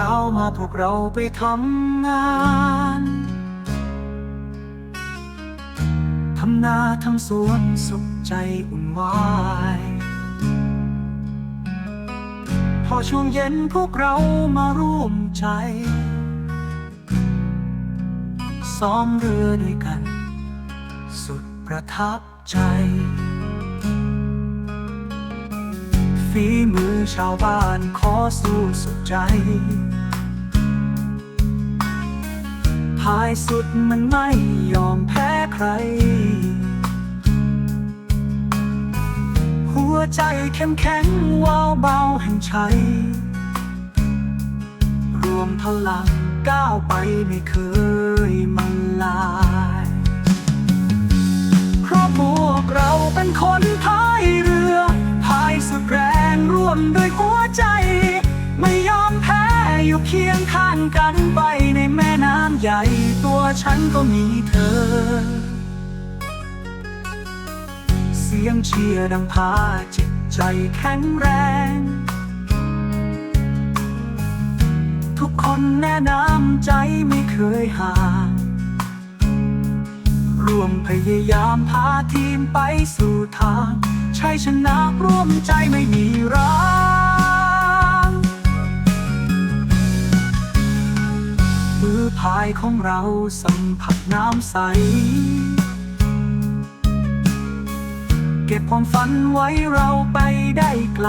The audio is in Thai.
ช้ามาพวกเราไปทำงานทำนาทำสวนสุขใจอุ่นวายพอช่วงเย็นพวกเรามาร่วมใจ ซ้อมเรือด้วยกัน สุดประทับใจ ฝีมือชาวบ้านขอสู้สุดใจพายสุดมันไม่ยอมแพ้ใคร หัวใจเข้มแข็งวาวเบาแห่งชัย รวมพลังก้าวไปไม่เคยมันลาย เพราะพวกเราเป็นคนพาย ตัวฉันก็มีเธอ เสียงเชียร์ดังพาจิตใจแข็งแรง ทุกคนแนะนำใจไม่เคยห่างร่วมพยายามพาทีมไปสู่ทางชัยชนะร่วมใจไม่มีร้างายของเราสัมผัสน้ำใส เก็บความฝันไว้เราไปได้ไกล